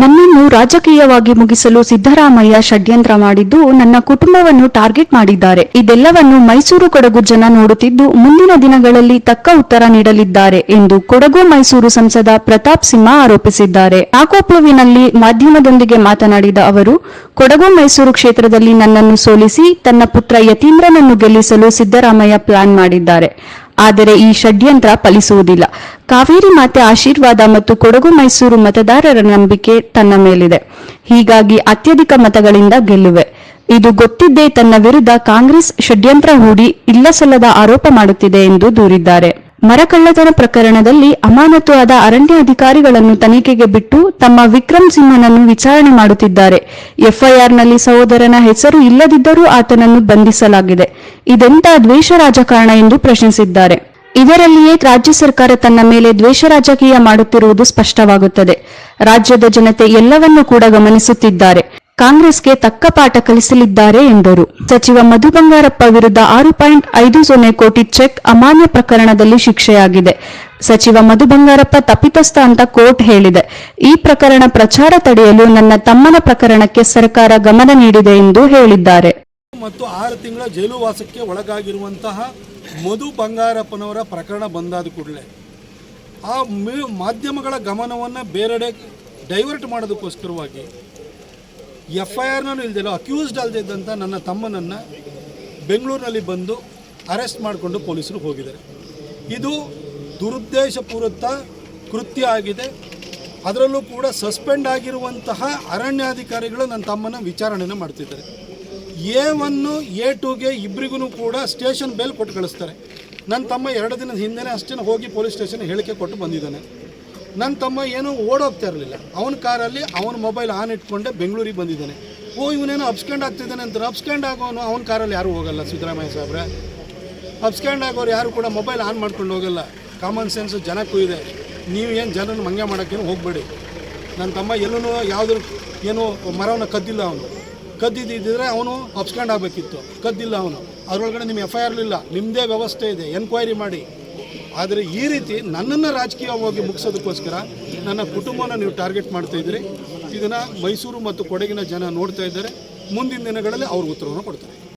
ನನ್ನನ್ನು ರಾಜಕೀಯವಾಗಿ ಮುಗಿಸಲು ಸಿದ್ದರಾಮಯ್ಯ ಷಡ್ಯಂತ್ರ ಮಾಡಿದ್ದು ನನ್ನ ಕುಟುಂಬವನ್ನು ಟಾರ್ಗೆಟ್ ಮಾಡಿದ್ದಾರೆ. ಇದೆಲ್ಲವನ್ನು ಮೈಸೂರು ಕೊಡಗು ಜನ ನೋಡುತ್ತಿದ್ದು ಮುಂದಿನ ದಿನಗಳಲ್ಲಿ ತಕ್ಕ ಉತ್ತರ ನೀಡಲಿದ್ದಾರೆ ಎಂದು ಕೊಡಗು ಮೈಸೂರು ಸಂಸದ ಪ್ರತಾಪ್ ಸಿಂಹ ಆರೋಪಿಸಿದ್ದಾರೆ. ಆಕೋಪ್ಲುವಿನಲ್ಲಿ ಮಾಧ್ಯಮದೊಂದಿಗೆ ಮಾತನಾಡಿದ ಅವರು, ಕೊಡಗು ಮೈಸೂರು ಕ್ಷೇತ್ರದಲ್ಲಿ ನನ್ನನ್ನು ಸೋಲಿಸಿ ತನ್ನ ಪುತ್ರ ಯತೀಂದ್ರನನ್ನು ಗೆಲ್ಲಿಸಲು ಸಿದ್ದರಾಮಯ್ಯ ಪ್ಲಾನ್ ಮಾಡಿದ್ದಾರೆ. ಆದರೆ ಈ ಷಡ್ಯಂತ್ರ ಫಲಿಸುವುದಿಲ್ಲ. ಕಾವೇರಿ ಮಾತೆ ಆಶೀರ್ವಾದ ಮತ್ತು ಕೊಡಗು ಮೈಸೂರು ಮತದಾರರ ನಂಬಿಕೆ ತನ್ನ ಮೇಲಿದೆ. ಹೀಗಾಗಿ ಅತ್ಯಧಿಕ ಮತಗಳಿಂದ ಗೆಲ್ಲುವೆ. ಇದು ಗೊತ್ತಿದ್ದೇ ತನ್ನ ವಿರುದ್ಧ ಕಾಂಗ್ರೆಸ್ ಷಡ್ಯಂತ್ರ ಹೂಡಿ ಇಲ್ಲಸಲ್ಲದ ಆರೋಪ ಮಾಡುತ್ತಿದೆ ಎಂದು ದೂರಿದ್ದಾರೆ. ಮರಕಳ್ಳತನ ಪ್ರಕರಣದಲ್ಲಿ ಅಮಾನತು ಆದ ಅರಣ್ಯ ಅಧಿಕಾರಿಗಳನ್ನು ತನಿಖೆಗೆ ಬಿಟ್ಟು ತಮ್ಮ ವಿಕ್ರಮ್ ಸಿಂಹನನ್ನು ವಿಚಾರಣೆ ಮಾಡುತ್ತಿದ್ದಾರೆ. ಎಫ್ಐಆರ್ನಲ್ಲಿ ಸಹೋದರನ ಹೆಸರು ಇಲ್ಲದಿದ್ದರೂ ಆತನನ್ನು ಬಂಧಿಸಲಾಗಿದೆ. ಇದೆಂತ ದ್ವೇಷ ರಾಜಕಾರಣ ಎಂದು ಪ್ರಶ್ನಿಸಿದ್ದಾರೆ. ಇದರಲ್ಲಿಯೇ ರಾಜ್ಯ ಸರ್ಕಾರ ತನ್ನ ಮೇಲೆ ದ್ವೇಷ ರಾಜಕೀಯ ಮಾಡುತ್ತಿರುವುದು ಸ್ಪಷ್ಟವಾಗುತ್ತದೆ. ರಾಜ್ಯದ ಜನತೆ ಎಲ್ಲವನ್ನೂ ಕೂಡ ಗಮನಿಸುತ್ತಿದ್ದಾರೆ. ಕಾಂಗ್ರೆಸ್ಗೆ ತಕ್ಕ ಪಾಠ ಕಲಿಸಲಿದ್ದಾರೆ ಎಂದರು. ಸಚಿವ ಮಧು ಬಂಗಾರಪ್ಪ ವಿರುದ್ಧ ಆರು ಪಾಯಿಂಟ್ ಐದು ಸೊನ್ನೆ ಕೋಟಿ ಚೆಕ್ ಅಮಾನ್ಯ ಪ್ರಕರಣದಲ್ಲಿ ಶಿಕ್ಷೆಯಾಗಿದೆ. ಸಚಿವ ಮಧು ಬಂಗಾರಪ್ಪ ತಪ್ಪಿತಸ್ಥ ಅಂತ ಕೋರ್ಟ್ ಹೇಳಿದೆ. ಈ ಪ್ರಕರಣ ಪ್ರಚಾರ ತಡೆಯಲು ನನ್ನ ತಮ್ಮನ ಪ್ರಕರಣಕ್ಕೆ ಸರ್ಕಾರ ಗಮನ ನೀಡಿದೆ ಎಂದು ಹೇಳಿದ್ದಾರೆ. ಮತ್ತು ಆರು ತಿಂಗಳ ಜೈಲು ವಾಸಕ್ಕೆ ಒಳಗಾಗಿರುವಂತಹ ಮಧು ಬಂಗಾರಪ್ಪನವರ ಪ್ರಕರಣ ಬಂದಾದ ಕೂಡಲೇ ಆ ಮಾಧ್ಯಮಗಳ ಗಮನವನ್ನು ಬೇರೆಡೆ ಡೈವರ್ಟ್ ಮಾಡೋದಕ್ಕೋಸ್ಕರವಾಗಿ ಎಫ್ ಐ ಆರ್ನೂ ಇಲ್ದಿಲ್ಲ ಅಕ್ಯೂಸ್ಡ್ ಅಲ್ದಿದ್ದಂಥ ನನ್ನ ತಮ್ಮನನ್ನು ಬೆಂಗಳೂರಿನಲ್ಲಿ ಬಂದು ಅರೆಸ್ಟ್ ಮಾಡಿಕೊಂಡು ಪೊಲೀಸರು ಹೋಗಿದ್ದಾರೆ. ಇದು ದುರುದ್ದೇಶಪೂರಿತ ಕೃತ್ಯ ಆಗಿದೆ. ಅದರಲ್ಲೂ ಕೂಡ ಸಸ್ಪೆಂಡ್ ಆಗಿರುವಂತಹ ಅರಣ್ಯಾಧಿಕಾರಿಗಳು ನನ್ನ ತಮ್ಮನ ವಿಚಾರಣೆನ ಮಾಡ್ತಿದ್ದಾರೆ. ಎ ಒನ್ನು, ಎ ಟೂಗೆ ಇಬ್ಬರಿಗೂ ಕೂಡ ಸ್ಟೇಷನ್ ಬೇಲ್ ಕೊಟ್ಟು ಕಳಿಸ್ತಾರೆ. ನನ್ನ ತಮ್ಮ ಎರಡು ದಿನದ ಹಿಂದೆನೇ ಅಷ್ಟೇ ಹೋಗಿ ಪೊಲೀಸ್ ಸ್ಟೇಷನ್ ಹೇಳಿಕೆ ಕೊಟ್ಟು ಬಂದಿದ್ದಾನೆ. ನನ್ನ ತಮ್ಮ ಏನೂ ಓಡೋಗ್ತಾ ಇರಲಿಲ್ಲ. ಅವನ ಕಾರಲ್ಲಿ ಅವನ ಮೊಬೈಲ್ ಆನ್ ಇಟ್ಕೊಂಡೆ ಬೆಂಗಳೂರಿಗೆ ಬಂದಿದ್ದಾನೆ. ಓ, ಇವನೇನೋ ಅಬ್ಸ್ಕ್ಯಾಂಡ್ ಆಗ್ತಿದ್ದಾನೆ ಅಂತ ಅಬ್ಸ್ಕ್ಯಾಂಡ್ ಆಗೋನು ಅವನ ಕಾರಲ್ಲಿ ಯಾರೂ ಹೋಗಲ್ಲ, ಸಿದ್ದರಾಮಯ್ಯ ಸಾಹೇಬ್ರೆ ಅಬ್ಸ್ಕ್ಯಾಂಡ್ ಆಗೋರು ಯಾರು ಕೂಡ ಮೊಬೈಲ್ ಆನ್ ಮಾಡ್ಕೊಂಡು ಹೋಗಲ್ಲ. ಕಾಮನ್ ಸೆನ್ಸ್ ಜನಕ್ಕೂ ಇದೆ. ನೀವು ಏನು ಜನರನ್ನು ಮಂಗೆ ಮಾಡೋಕ್ಕೇನು ಹೋಗಬೇಡಿ. ನನ್ನ ತಮ್ಮ ಎಲ್ಲೂ ಯಾವುದ್ರ ಏನು ಮರವನ್ನು ಕದ್ದಿಲ್ಲ ಅವನು. ಕದ್ದಿದ್ದಿದ್ರೆ ಅವನು ಅಬ್ಸ್ಕ್ಯಾಂಡ್ ಆಗಬೇಕಿತ್ತು. ಕದ್ದಿಲ್ಲ ಅವನು. ಅದರೊಳಗಡೆ ನಿಮ್ಮ ಎಫ್ ಐ ಆರ್ ಇಲ್ಲ ನಿಮ್ಮದೇ ವ್ಯವಸ್ಥೆ ಇದೆ. ಎನ್ಕ್ವೈರಿ ಮಾಡಿ. ಆದರೆ ಈ ರೀತಿ ನನ್ನನ್ನು ರಾಜಕೀಯವಾಗಿ ಮುಗಿಸೋದಕ್ಕೋಸ್ಕರ ನನ್ನ ಕುಟುಂಬನ ನೀವು ಟಾರ್ಗೆಟ್ ಮಾಡ್ತಾ ಇದ್ದೀರಿ. ಇದನ್ನು ಮೈಸೂರು ಮತ್ತು ಕೊಡಗಿನ ಜನ ನೋಡ್ತಾ ಇದ್ದಾರೆ. ಮುಂದಿನ ದಿನಗಳಲ್ಲಿ ಅವ್ರಿಗೆ ಉತ್ತರವನ್ನು ಕೊಡ್ತಾರೆ.